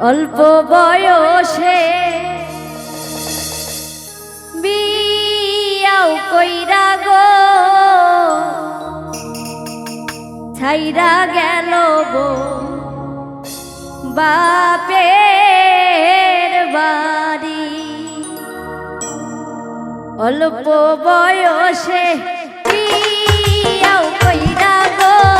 অল্প বয়সে বিয়াও কইরা গো ছাইরা গেল গো। বাপে অল্প বয়সে বিয়াও কইরা গো।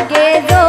লাগে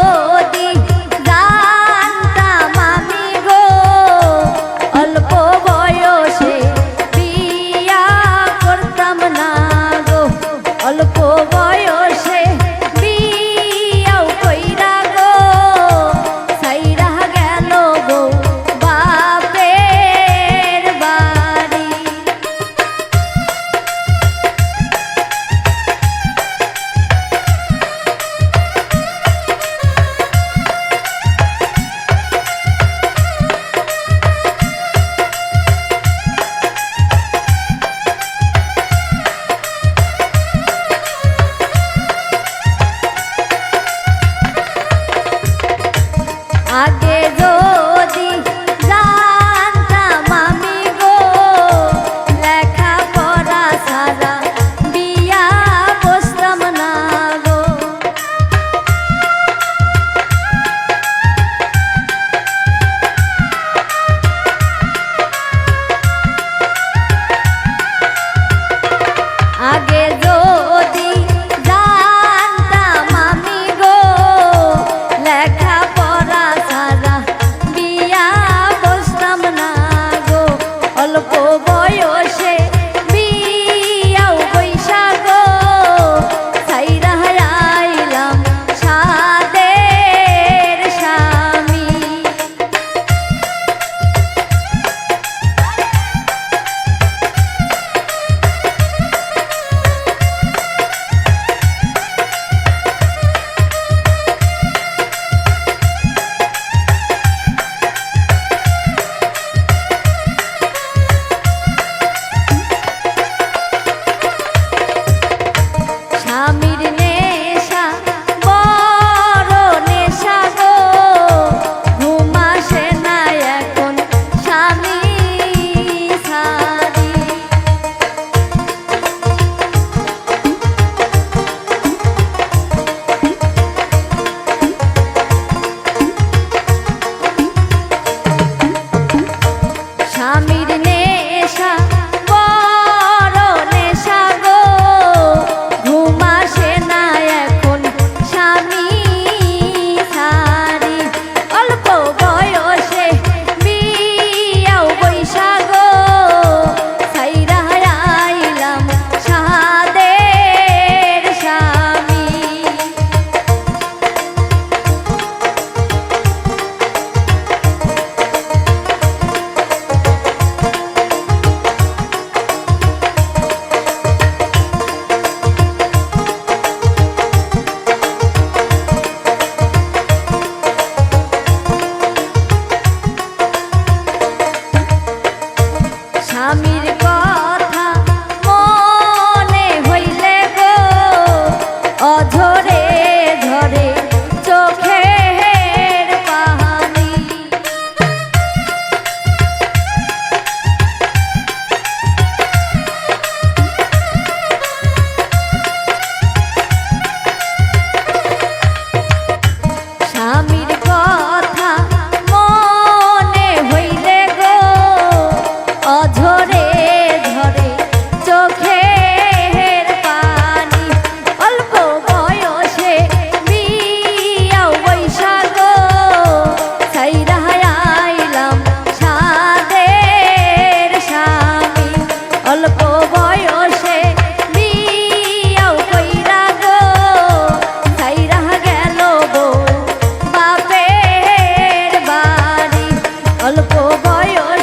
বয়স